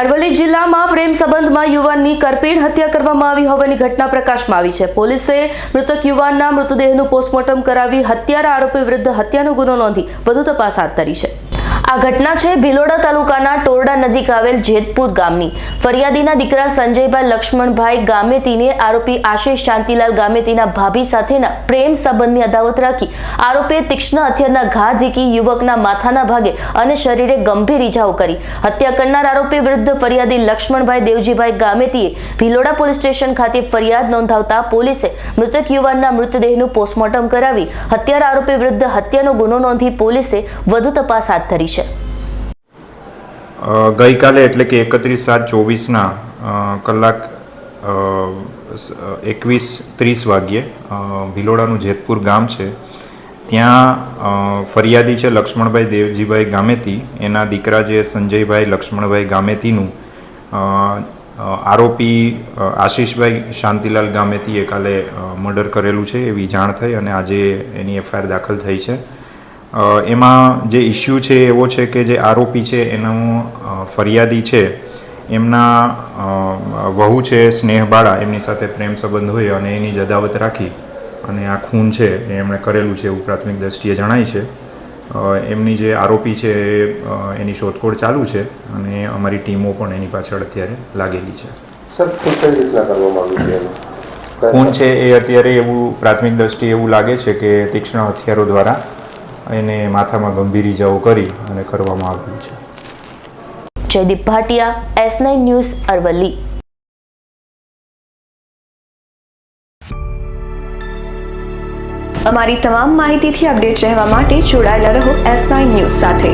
અરવલ્લી જિલ્લામાં પ્રેમ સંબંધમાં યુવાનની કરપીણ હત્યા કરવામાં આવી હોવાની ઘટના પ્રકાશમાં આવી છે. પોલીસે મૃતક યુવાનના મૃતદેહનું પોસ્ટમોર્ટમ કરાવી હત્યારા આરોપી વિરુદ્ધ હત્યાનો ગુનો નોંધી વધુ તપાસ હાથ ધરી છે. આ ઘટના છે ભિલોડા તાલુકાના ટોરડા નજીક આવેલ જેતપુર ગામની. ફરિયાદીના દીકરા સંજયભાઈ લક્ષ્મણભાઈ ગામેતીને આરોપી આશિષ શાંતિલાલ ગામેતીના ભાભી સાથેના પ્રેમ સંબંધની અદાવત રાખી. આરોપીએ તીક્ષ્ણ હથિયારના ઘા ઝીકી યુવકના માથાના ભાગે અને શરીરે ગંભીર ઈજાઓ કરી. હત્યા કરનાર આરોપી વિરુદ્ધ ફરિયાદી લક્ષ્મણભાઈ દેવજીભાઈ ગામેતીએ ભિલોડા પોલીસ સ્ટેશન ખાતે ફરિયાદ નોંધાવતા પોલીસે મૃતક યુવાનના મૃતદેહનું પોસ્ટમોર્ટમ કરાવી. હત્યારા આરોપી વિરુદ્ધ હત્યાનો ગુનો નોંધી પોલીસે વધુ તપાસ હાથ ધરી. છે. ગઈકાલે એટલે કે એકત્રીસ સાત ચોવીસના કલાક એકવીસ ત્રીસ વાગ્યે ભિલોડાનું જેતપુર ગામ છે. ત્યાં ફરિયાદી છે લક્ષ્મણભાઈ દેવજીભાઈ ગામેતી. એના દીકરા જે સંજયભાઈ લક્ષ્મણભાઈ ગામેતીનું આરોપી આશીષભાઈ શાંતિલાલ ગામેતીએ કાલે મર્ડર કરેલું છે એવી જાણ થઈ અને આજે એની એફઆઈઆર દાખલ થઈ છે. એમાં જે ઇસ્યુ છે એવો છે કે જે આરોપી છે એનો ફરિયાદી છે એમના વહુ છે સ્નેહબાળા એમની સાથે પ્રેમ સંબંધ હોય અને એની જ અદાવત રાખી અને આ ખૂન છે એ એમણે કરેલું છે એવું પ્રાથમિક દ્રષ્ટિએ જણાય છે. એમની જે આરોપી છે એની શોધખોળ ચાલુ છે અને અમારી ટીમો પણ એની પાછળ અત્યારે લાગેલી છે. ખૂન છે એ અત્યારે એવું પ્રાથમિક દ્રષ્ટિએ એવું લાગે છે કે તીક્ષ્ણ હથિયારો દ્વારા એને માથામાં ગંભીર ઇજાઓ કરી અને કરવામાં આવ્યું છે. Jaydeep Bhatia S nine news Aravalli. અમારી તમામ માહિતીથી અપડેટ રહેવા માટે જોડાયેલા રહો એસ નાઇન ન્યૂઝ સાથે.